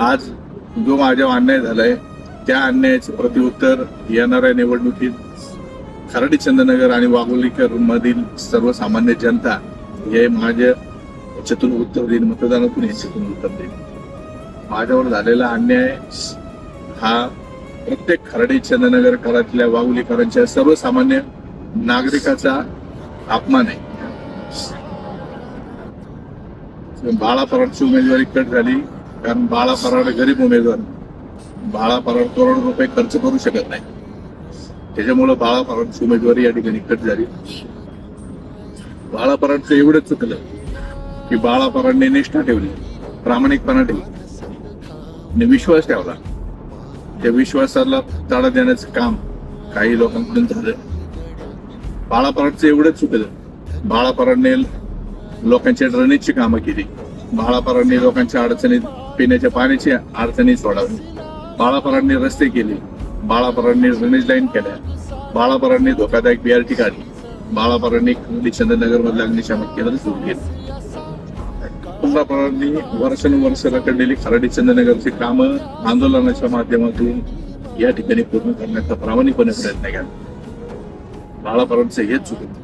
आज जो माझ्यावर अन्याय झालाय त्या अन्यायाचे प्रतिउत्तर येणाऱ्या निवडणुकीत खराडी चंद्रनगर आणि वाघोलीकर मधील सर्वसामान्य जनता हे माझ्या याच्यातून उत्तर देईल मतदानातून याच्यातून उत्तर देईल. माझ्यावर झालेला अन्याय हा प्रत्येक खराडी चंद्रनगरकरातल्या वाघोलीकरांच्या सर्वसामान्य नागरिकाचा अपमान आहे. बाळा पराडची उमेदवारी कट झाली. कारण बाळा पराड गरीब उमेदवार. बाळा पराड करोड रुपये खर्च करू शकत नाही. त्याच्यामुळं बाळा पराडची उमेदवारी या ठिकाणी कट झाली. बाळा पराडचं एवढंच चुकलं की बाळा पराडने निष्ठा ठेवली प्रामाणिकपणा ठेवली आणि विश्वास ठेवला. त्या विश्वासाला तडा देण्याचं काम काही लोकांकडून झालं. बाळा पराडचं एवढंच चुकलं. बाळा पराडने लोकांच्या ड्रेनेजची कामं केली. बाळापरांनी लोकांच्या अडचणीत पिण्याच्या पाण्याची अडचणी सोडावी बाळापरांनी रस्ते केले. बाळापरांनी ड्रेनेज लाईन केल्या. बाळापरांनी धोकादायक बीआरटी काढली. बाळापरांनी चंद्रनगर मधल्या अग्निशामक केंद्र सुरू केले. कुंभापरांनी वर्षानुवर्ष रखडलेली खराडी चंद्रनगरची कामं आंदोलनाच्या माध्यमातून या ठिकाणी पूर्ण करण्याचा प्रामाणिकपणे प्रयत्न केला. बाळापरांचं हेच चुकत